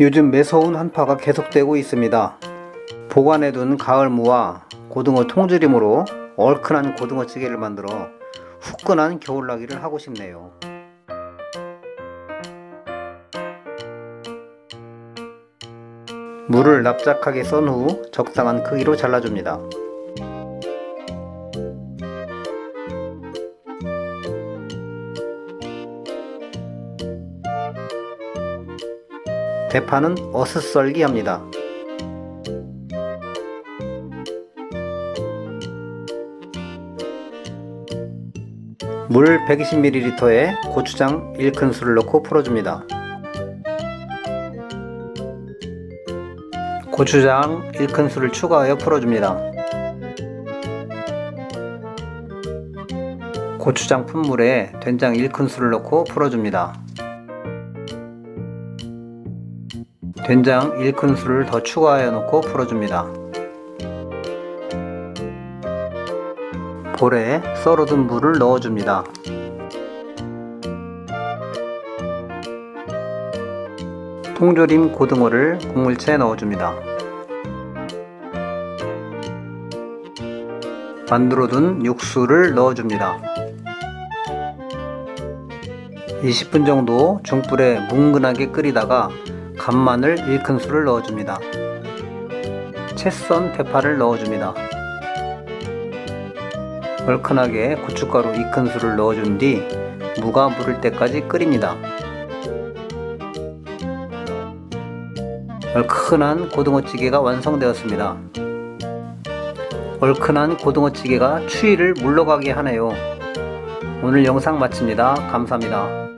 요즘 매서운 한파가 계속되고 있습니다. 보관해둔 가을 무와 고등어 통조림으로 얼큰한 고등어찌개를 만들어 후끈한 겨울나기를 하고 싶네요. 물을 납작하게 썬 후 적당한 크기로 잘라줍니다. 대파는 어슷썰기 합니다. 물 120ml에 고추장 1큰술을 넣고 풀어줍니다. 고추장 1큰술을 추가하여 풀어줍니다. 고추장 푼물에 된장 1큰술을 넣고 풀어줍니다. 된장 1큰술을 더 추가하여 넣고 풀어줍니다. 볼에 썰어둔 물을 넣어줍니다. 통조림 고등어를 국물채에 넣어줍니다. 만들어둔 육수를 넣어줍니다. 20분 정도 중불에 뭉근하게 끓이다가 간마늘 1큰술을 넣어줍니다. 채썬 대파를 넣어줍니다. 얼큰하게 고춧가루 2큰술을 넣어준 뒤 무가 무를 때까지 끓입니다. 얼큰한 고등어찌개가 완성되었습니다. 얼큰한 고등어찌개가 추위를 물러가게 하네요. 오늘 영상 마칩니다. 감사합니다.